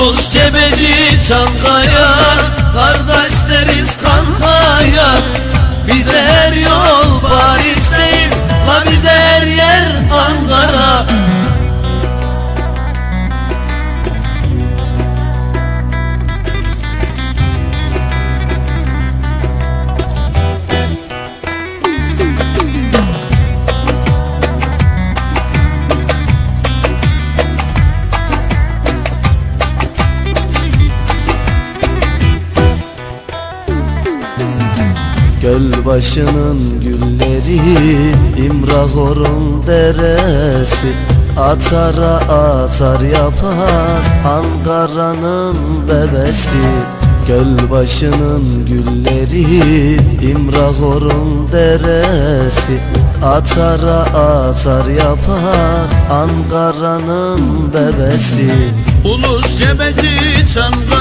Ulus cebeci çankaya Kardeş deriz kankaya. Bize her yol Gölbaşının gülleri İmrahor'un deresi. Atara atar yapar Ankara'nın bebesi. Gölbaşının gülleri İmrahor'un deresi. Atara atar yapar Ankara'nın bebesi. Ulus cebeci çankaya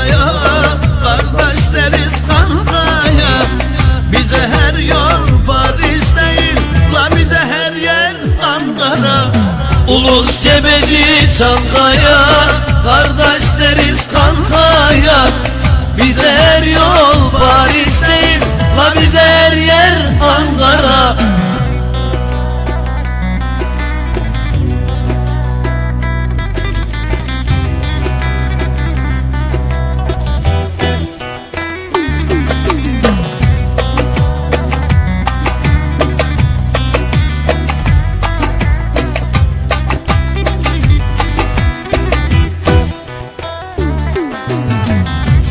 cebeci çankaya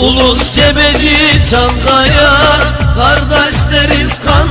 Ulus cebeci çankaya Kardeş deriz yol